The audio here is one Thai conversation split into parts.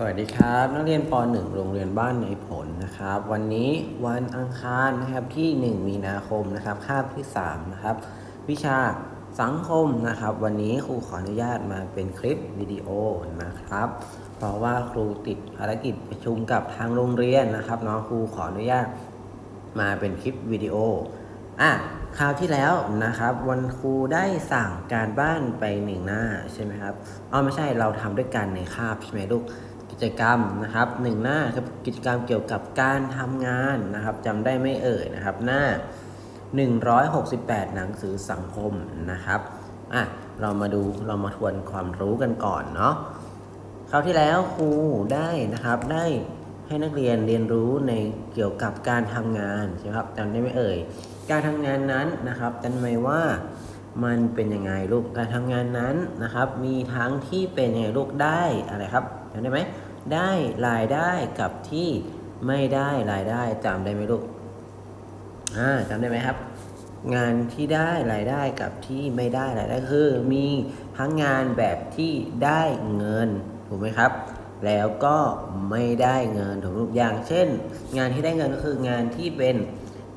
สวัสดีครับ นักเรียนป .1 โรงเรียนบ้านในผลนะครับ วันนี้วันอังคารนะครับที่ 1 มีนาคมนะครับคาบที่3นะครับ วิชาสังคมนะครับ วันนี้ครูขออนุญาตมาเป็นคลิปวิดีโอนะครับ เพราะว่าครูติดภารกิจประชุมกับทางโรงเรียนนะครับเนาะครูขออนุญาตมาเป็นคลิปวิดีโออะคราวที่แล้วนะครับ วันครูได้สั่งการบ้านไปหนึ่งหน้าใช่ไหมครับอ๋อไม่ใช่เราทำด้วยกันในคาบใช่ไหมลูก กิจกรรมนะครับหนึ่งหน้าครับกิจกรรมเกี่ยวกับการทำงานนะครับจำได้ไม่เอ่ยนะครับ หน้า 168 หนังสือสังคมนะครับอะเรามาดูเรามาทวนความรู้กันก่อนเนาะคราวที่แล้วครูได้นะครับได้ให้นักเรียนเรียนรู้ในเกี่ยวกับการทำงานใช่ไหมครับจำได้ไหมเอ่ย การทำงานนั้นนะครับจำไหมว่ามันเป็นยังไงลูกการทำงานนั้นนะครับ มีทั้งที่เป็นยังไงลูกได้อะไรครับ จำได้ไหมได้รายได้กับที่ไม่ได้รายได้จำได้ไหมลูกอ่าจำได้ไหมครับ งานที่ได้รายได้กับที่ไม่ได้รายได้คือมีทั้งงานแบบที่ได้เงินถูกไหมครับ แล้วก็ไม่ได้เงินถูกลูกอย่าง เช่น งานที่ได้เงินก็คืองานที่เป็น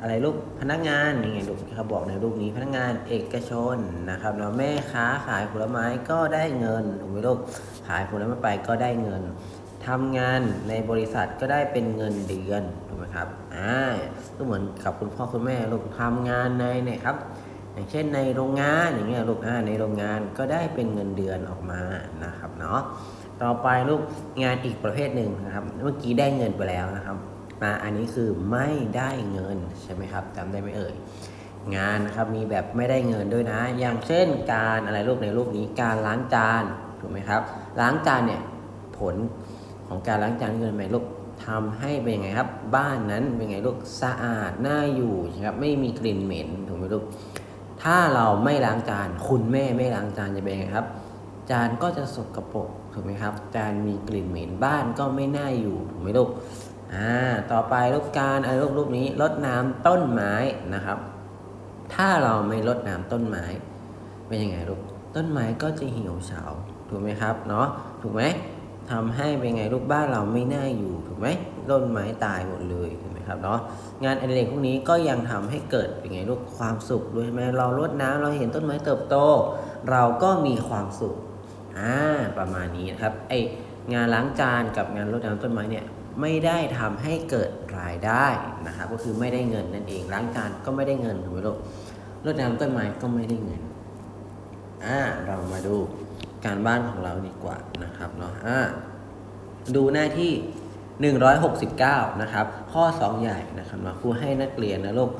อะไรลูกพนักงานยังไงลูกเขาบอกในรูปนี้พนักงานเอกชนนะครับแล้วแม่ค้าขายผลไม้ก็ได้เงินถูกไหมลูกขายผลไม้ไปก็ได้เงินทำงานในบริษัทก็ได้เป็นเงินเดือนถูกไหมครับอ่าก็เหมือนกับคุณพ่อคุณแม่ลูกทำงานในเนี่ยครับอย่างเช่นในโรงงานอย่างเงี้ยลูกอ่าในโรงงานก็ได้เป็นเงินเดือนออกมานะครับเนาะต่อไปลูกงานอีกประเภทหนึ่งนะครับ เมื่อกี้ได้เงินไปแล้วนะครับ มาอันนี้คือไม่ได้เงินใช่ไหมครับจำได้ไหมเอ่ยงานนะครับมีแบบไม่ได้เงินด้วยนะ อย่างเช่นการอะไรลูกในรูปนี้การล้างจานถูกไหมครับ ล้างจานเนี่ยผลของการล้างจานเงินไหมลูกทำให้เป็นยังไงครับ บ้านนั้นเป็นไงลูกสะอาดน่าอยู่ใช่ครับไม่มีกลิ่นเหม็นถูกไหมลูกถ้าเราไม่ล้างจาน คุณแม่ไม่ล้างจานจะเป็นยังไงครับ จานก็จะสกปรกถูกไหมครับ จานมีกลิ่นเหม็นบ้านก็ไม่น่าอยู่ถูกไหมลูก อ่าต่อไปรูปการอะไรรูปรูปนี้รดน้ำต้นไม้นะครับ ถ้าเราไม่รดน้ำต้นไม้เป็นยังไงลูกต้นไม้ก็จะเหี่ยวเฉาถูกไหมครับเนาะถูกไหมทำให้เป็นไงลูกบ้านเราไม่น่าอยู่ถูกไหมต้นไม้ตายหมดเลยถูกไหมครับเนาะงานอดิเรกพวกนี้ก็ยังทำให้เกิดเป็นไงลูกความสุขด้วยใช่ไหมเรารดน้ำเราเห็นต้นไม้เติบโต เราก็มีความสุขอ่าประมาณนี้นะครับไองานล้างจานกับงานรดน้ำต้นไม้เนี่ย ไม่ได้ทำให้เกิดรายได้นะครับก็คือไม่ได้เงินนั่นเองร้านการก็ไม่ได้เงินถูกไหมลูกรดน้ำต้นไม้ก็ไม่ได้เงินอ่าเรามาดูการบ้านของเราดีกว่านะครับเนาะอ่าดูหน้าที่ 169 นะครับ ข้อ 2 ใหญ่นะครับเนาะครูให้นักเรียนนะลูก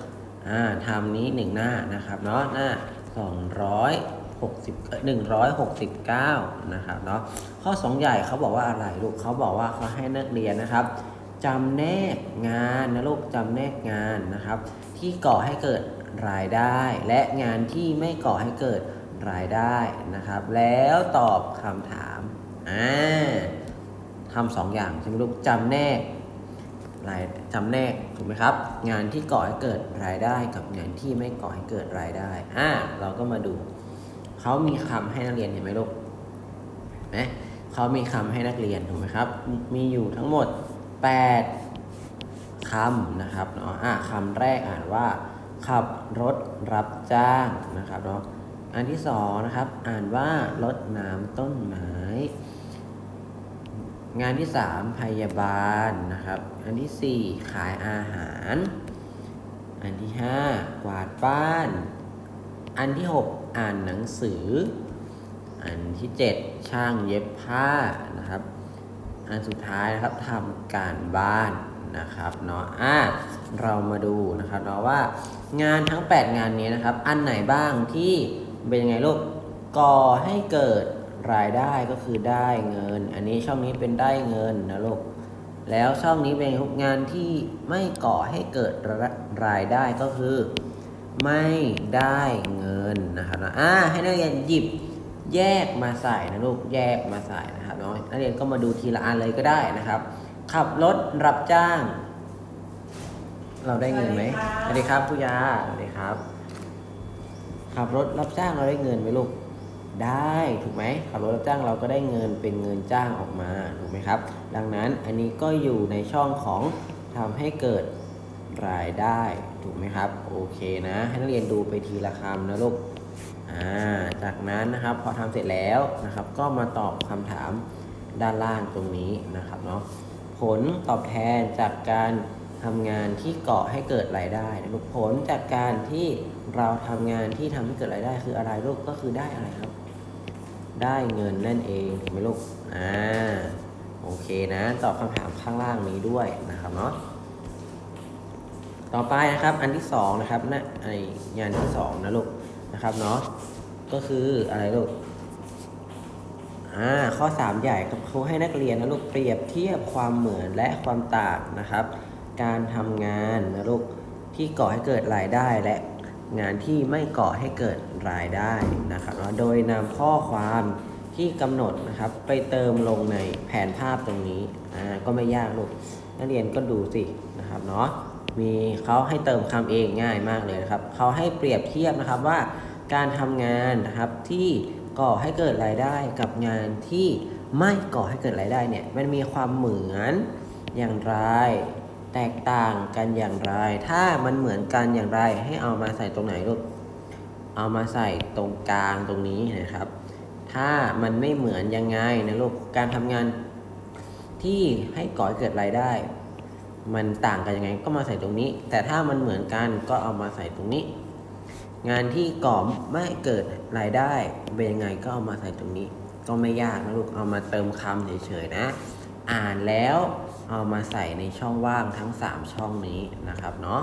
อ่าทำนี้ 1 หน้านะครับเนาะหน้า 200 60 169 นะครับเนาะข้อ 2 ใหญ่เขาบอกว่าอะไรลูกเขาบอกว่าเขาให้นักเรียนนะครับจำแนกงานนะลูกจำแนกงานนะครับ ที่ก่อให้เกิดรายได้ และงานที่ไม่ก่อให้เกิดรายได้นะครับ แล้วตอบคำถามอ่าทำสองอย่างใช่ไหมลูกจำแนกรายจำแนกถูกไหมครับ งานที่ก่อให้เกิดรายได้กับงานที่ไม่ก่อให้เกิดรายได้อ่าเราก็มาดู เขามีคำให้นักเรียนเห็นไหมลูกนไหมเขามีคำให้นักเรียนถูกไหมครับ มีอยู่ทั้งหมด 8คำนะครับเนาะอ่าคำแรกอ่านว่า ขับรถรับจ้างนะครับเนาะอันที่สองนะครับ อ่านว่ารดน้ำต้นไม้ งานที่3พยาบาลนะครับ อันที่4ขายอาหาร อันที่5กวาดบ้าน อันที่6 อ่านหนังสือ อันที่ 7 ช่างเย็บผ้านะครับ อันสุดท้ายนะครับทำการบ้านนะครับเนาะอะเรามาดูนะครับเนาะว่างานทั้ง 8 งานนี้นะครับ อันไหนบ้างที่เป็นยังไงลูกก่อให้เกิดรายได้ก็คือได้เงิน อันนี้ช่องนี้เป็นได้เงินนะลูกแล้วช่องนี้เป็นงานที่ไม่ก่อให้เกิดรายได้ก็คือ ไม่ได้เงินนะครับนะอ่าให้นักเรียนหยิบแยกมาใส่นะลูกแยกมาใส่นะครับน้องนักเรียนก็มาดูทีละอันเลยก็ได้นะครับ ขับรถรับจ้าง เราได้เงินไหมสวัสดีครับผู้ยาสวัสดีครับ ขับรถรับจ้างเราได้เงินไหมลูกได้ถูกไหมขับรถรับจ้างเราก็ได้เงินเป็นเงินจ้างออกมาถูกไหมครับ ดังนั้นอันนี้ก็อยู่ในช่องของทำให้เกิด รายได้ถูกไหมครับ โอเคนะ ให้นักเรียนดูไปทีละคำนะลูกอ่าจากนั้นนะครับพอทำเสร็จแล้วนะครับ ก็มาตอบคำถามด้านล่างตรงนี้นะครับเนาะผลตอบแทนจากการทำงานที่ก่อให้เกิดรายได้นะลูกผลจากการที่เราทำงานที่ทำให้เกิดรายได้คืออะไรลูกก็คือได้อะไรครับ ได้เงินนั่นเองถูกไหมลูกอ่าโอเคนะตอบคำถามข้างล่างนี้ด้วยนะครับเนาะ ต่อไปนะครับ อันที่สองนะครับนะไองานที่สองนะลูกนะครับเนาะก็คืออะไรลูกอ่าข้อ 3 ใหญ่ครับเขาให้นักเรียนนะลูกเปรียบเทียบความเหมือนและความต่างนะครับ การทำงานนะลูกที่ก่อให้เกิดรายได้และงานที่ไม่ก่อให้เกิดรายได้นะครับเนาะโดยนำข้อความที่กำหนดนะครับ ไปเติมลงในแผนภาพตรงนี้อ่าก็ไม่ยากลูกนักเรียนก็ดูสินะครับเนาะ มีเขาให้เติมคำเองง่ายมากเลยนะครับเขาให้เปรียบเทียบนะครับว่าการทำงานนะครับที่ก่อให้เกิดรายได้กับงานที่ไม่ก่อให้เกิดรายได้เนี่ยมันมีความเหมือนอย่างไร แตกต่างกันอย่างไร ถ้ามันเหมือนกันอย่างไรให้เอามาใส่ตรงไหนลูกเอามาใส่ตรงกลางตรงนี้นะครับ ถ้ามันไม่เหมือนยังไงนะลูกการทำงานที่ให้ก่อให้เกิดรายได้ มันต่างกันยังไงก็มาใส่ตรงนี้ แต่ถ้ามันเหมือนกันก็เอามาใส่ตรงนี้ งานที่ก่อไม่เกิดรายได้เป็นยังไงก็เอามาใส่ตรงนี้ ก็ไม่ยากนะลูกเอามาเติมคำเฉยๆนะ อ่านแล้วเอามาใส่ในช่องว่างทั้ง 3 ช่องนี้นะครับเนาะ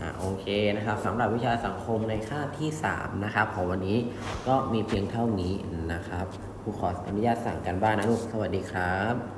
อ่าโอเคนะครับสำหรับวิชาสังคมในคาบที่ 3 นะครับ ของวันนี้ก็มีเพียงเท่านี้นะครับครูขออนุญาตสั่งกันบ้านนะลูกสวัสดีครับ